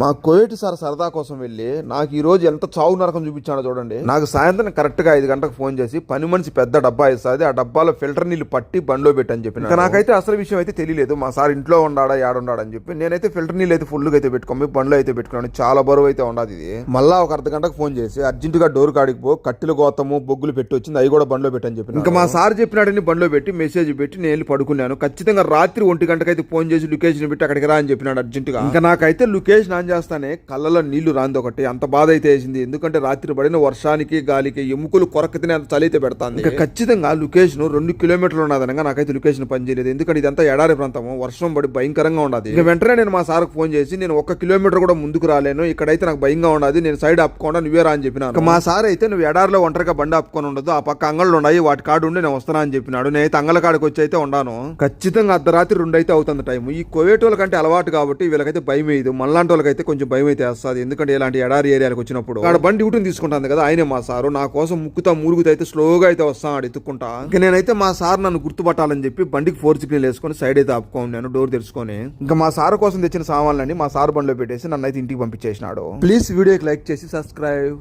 మా కోయేటి సార్ సరదా కోసం వెళ్ళి నాకు ఈ రోజు ఎంత చావు నరకం చూపించాడో చూడండి. నాకు సాయంత్రం కరెక్ట్గా ఐదు గంటలకు ఫోన్ చేసి పని మనిషి పెద్ద డబ్బా ఇస్తుంది ఆ డబ్బాలో ఫిల్టర్ నీళ్ళు పట్టి బండిలో పెట్టని చెప్పి ఇంకా నాకైతే అసలు విషయం అయితే తెలియలేదు. మా సార్ ఇంట్లో ఉండాడా ఏడున్నాడా అని చెప్పి నేనైతే ఫిల్టర్ నీళ్ళు అయితే ఫుల్గా అయితే పెట్టుకోమి బండ్లో అయితే పెట్టుకున్నాను. చాలా బరువు అయితే ఉండదు ఇది. మళ్ళా ఒక అర్ధ గంటకు ఫోన్ చేసి అర్జెంట్గా డోర్ కాడికి పో కట్టెలు గోతము బొగ్గులు పెట్టి వచ్చింది అవి కూడా బండ్లో పెట్టని చెప్పి ఇంకా మా సార్ చెప్పినాడని బండ్లో పెట్టి మెసేజ్ పెట్టి నేను వెళ్ళి పడుకున్నాను. ఖచ్చితంగా రాత్రి ఒంటి గంటకైతే ఫోన్ చేసి లొకేషన్ పెట్టి అక్కడికి రా అని చెప్పినాడు అర్జెంట్గా ఇంకా నాకైతే లొకేషన్ చేస్తానే కళ్ళలో నీళ్ళు రాంది ఒకటి. అంత బాధ అయితే వేసింది. ఎందుకంటే రాత్రి పడిన వర్షానికి గాలికి ఎముకలు కొరకతినే అంత చలి అయితే పెడతాంది. ఇంకా ఖచ్చితంగా లొకేషన్ రెండు కిలోమీటర్లు ఉన్నదనగా నాకైతే లొకేషన్ పనిచేయలేదు ఎందుకంటే ఇదంతా ఎడారి ప్రాంతము. వర్షం పడి భయంకరంగా ఉండదు. ఇక వెంటనే నేను మా సార్కి ఫోన్ చేసి నేను ఒక కిలోమీటర్ కూడా ముందుకు రాలేను. ఇక్కడైతే నాకు భయంగా ఉండదు. నేను సైడ్ ఆపుకోండా నువ్వే రా అని చెప్పినాను. మా సార్ అయితే నువ్వు ఎడారిలో ఒంటరిగా బండి ఆపుకొని ఉండదు ఆ పక్క అంగళ్ళు ఉన్నాయి. వాటి కాడు ఉండి నేను వస్తానా అని చెప్పినాడు. నేనైతే అంగళ కాడికి వచ్చి అయితే ఉన్నాను ఖచ్చితంగా అర్ధరాత్రి రెండు అయితే అవుతుంది టైం ఈ కోవేట్ వాళ్ళకంటే అలవాటు కాబట్టి వీళ్ళకైతే భయం వేయదు మనలాంటి అయితే కొంచెం భయం అయితే వేస్తుంది. ఎందుకంటే ఇలాంటి ఎడారి ఏరియాలకు వచ్చినప్పుడు ఆడ బండి ఊటిని తీసుకుంటాను కదా ఆయనే మా సారు. నా కోసం ముక్కుతా మురుగుతా అయితే స్లోగా అయితే వస్తాను ఆడు ఎత్తుక్కుంటా. ఇంకా నేనైతే మా సార్ నన్ను గుర్తుపట్టాలని చెప్పి బండికి ఫోర్ సిగ్నల్ వేసుకొని సైడ్ అయితే ఆపుకోను నేను డోర్ తెరుచుకొని ఇంకా మా సార్ కోసం తెచ్చిన సామాన్లన్నీ మా సార్ బండిలో పెట్టేసి నన్ను అయితే ఇంటికి పంపించేసినాడు. ప్లీజ్ వీడియోకి లైక్ చేసి సబ్స్క్రైబ్